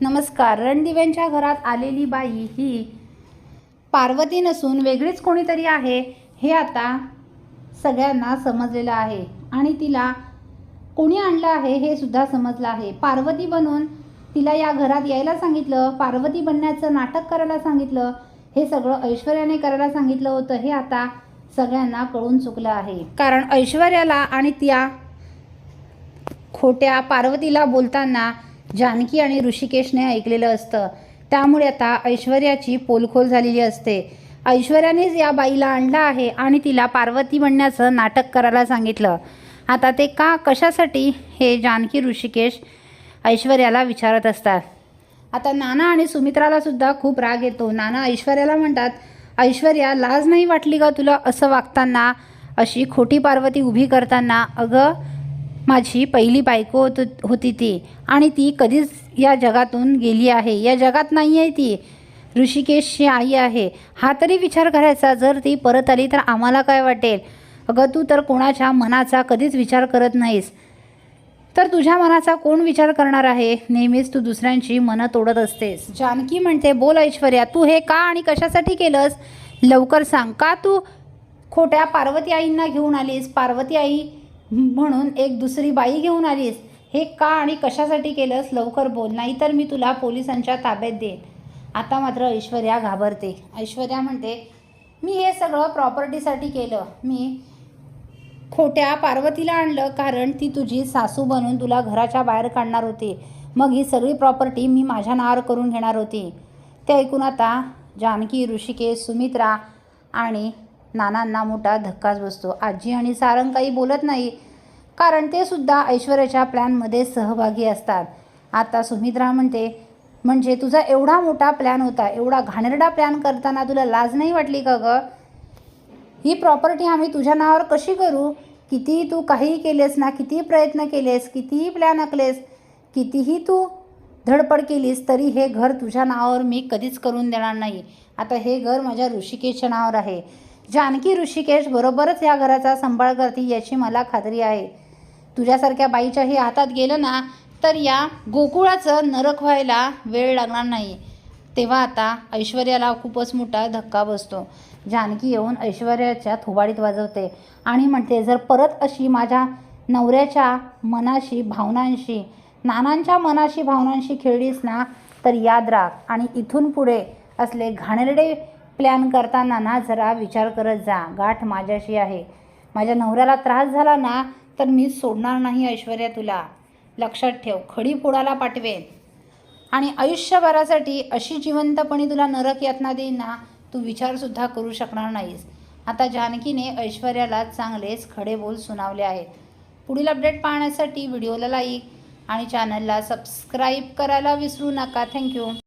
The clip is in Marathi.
नमस्कार रणदिव्यांच्या घरात आलेली बाई ही पार्वती नसून वेगळीच कोणीतरी आहे हे आता सगळ्यांना समजलेलं आहे. आणि तिला कोणी आणलं आहे हे सुद्धा समजलं आहे. पार्वती बनून तिला या घरात यायला सांगितलं पार्वती बनण्याचं नाटक करायला सांगितलं हे सगळं ऐश्वर्याने करायला सांगितलं होतं हे आता सगळ्यांना कळून चुकलं आहे. कारण ऐश्वर्याला आणि त्या खोट्या पार्वतीला बोलताना जानकी आणि ऋषिकेशने ऐकलेलं असतं. त्यामुळे आता ऐश्वर्याची पोलखोल झालेली असते. ऐश्वर्यानेच या बाईला आणलं आहे आणि तिला पार्वती म्हणण्याचं नाटक करायला सांगितलं. आता ते का कशासाठी हे जानकी ऋषिकेश ऐश्वर्याला विचारत असतात. आता नाना आणि सुमित्रालासुद्धा खूप राग येतो. नाना ऐश्वर्याला म्हणतात ऐश्वर्या लाज नाही वाटली का तुला असं वागताना? अशी खोटी पार्वती उभी करताना. अगं माझी पहिली बायको होत होती ती. आणि ती कधीच या जगातून गेली आहे. या जगात नाही आहे ती. ऋषिकेशची आई आहे. हा तरी विचार करायचा. जर ती परत आली तर आम्हाला काय वाटेल? अगं तू तर कोणाच्या मनाचा कधीच विचार करत नाहीस. तर तुझ्या मनाचा कोण विचार करणार आहे? नेहमीच तू दुसऱ्यांची मनं तोडत असतेस. जानकी म्हणते बोल ऐश्वर्या तू हे का आणि कशासाठी केलंस? लवकर सांग. का तू खोट्या पार्वती आईंना घेऊन आलीस? पार्वती आई म्हणून एक दुसरी बाई घेऊन आलीस. हे का आणि कशासाठी केलंस लवकर बोल नाहीतर मी तुला पोलिसांच्या ताब्यात देईन. आता मात्र ऐश्वर्या घाबरते. ऐश्वर्या म्हणते मी हे सगळं प्रॉपर्टीसाठी केलं. मी खोट्या पार्वतीला आणलं कारण ती तुझी सासू बनून तुला घराच्या बाहेर काढणार होती. मग ही सगळी प्रॉपर्टी मी माझ्या नावावर करून घेणार होती. ते ऐकून आता जानकी ऋषिकेश सुमित्रा आणि नानांना मोठा धक्काच बसतो. आजी आणि सारंग काही बोलत नाही. कारण ते सुद्धा ऐश्वर्याच्या प्लॅनमध्ये सहभागी असतात. आता सुमित्रा म्हणते म्हणजे तुझा एवढा मोठा प्लॅन होता एवढा घाणेरडा प्लॅन करताना तुला लाज नाही वाटली का गं? ही प्रॉपर्टी आम्ही तुझ्या नावावर कशी करू? कितीही तू काहीही केलेस ना कितीही प्रयत्न केलेस कितीही प्लॅन आखलेस कितीही तू धडपड केलीस तरी हे घर तुझ्या नावावर मी कधीच करून देणार नाही. आता हे घर माझ्या ऋषिकेशच्या नावावर आहे. जानकी ऋषिकेश बरोबरच या घराचा सांभाळ करते याची मला खात्री आहे. तुझ्यासारख्या बाईच्याही हातात गेलं ना तर या गोकुळाचं नरक व्हायला वेळ लागणार नाही. तेव्हा आता ऐश्वर्याला खूपच मोठा धक्का बसतो. जानकी येऊन ऐश्वर्याच्या थोबाडीत वाजवते आणि म्हणते जर परत अशी माझ्या नवऱ्याच्या मनाशी भावनांशी नानांच्या मनाशी भावनांशी खेळलीस ना तर याद राख आणि इथून पुढे असले घाणेरडे प्लॅन करताना ना जरा विचार करत जा. गाठ माझ्याशी आहे. माझ्या नवऱ्याला त्रास झाला ना तर मी सोडणार नाही ऐश्वर्या तुला. लक्षात ठेव खडी पोडाला पाठवेन. आणि आयुष्यभरासाठी अशी जिवंतपणे तुला नरक यातना देईन ना तू विचारसुद्धा करू शकणार नाहीस. आता जानकीने ऐश्वर्याला चांगलेच खडे बोल सुनावले आहेत. पुढील अपडेट पाहण्यासाठी व्हिडिओला लाईक आणि चॅनलला सबस्क्राईब करायला विसरू नका. थँक्यू.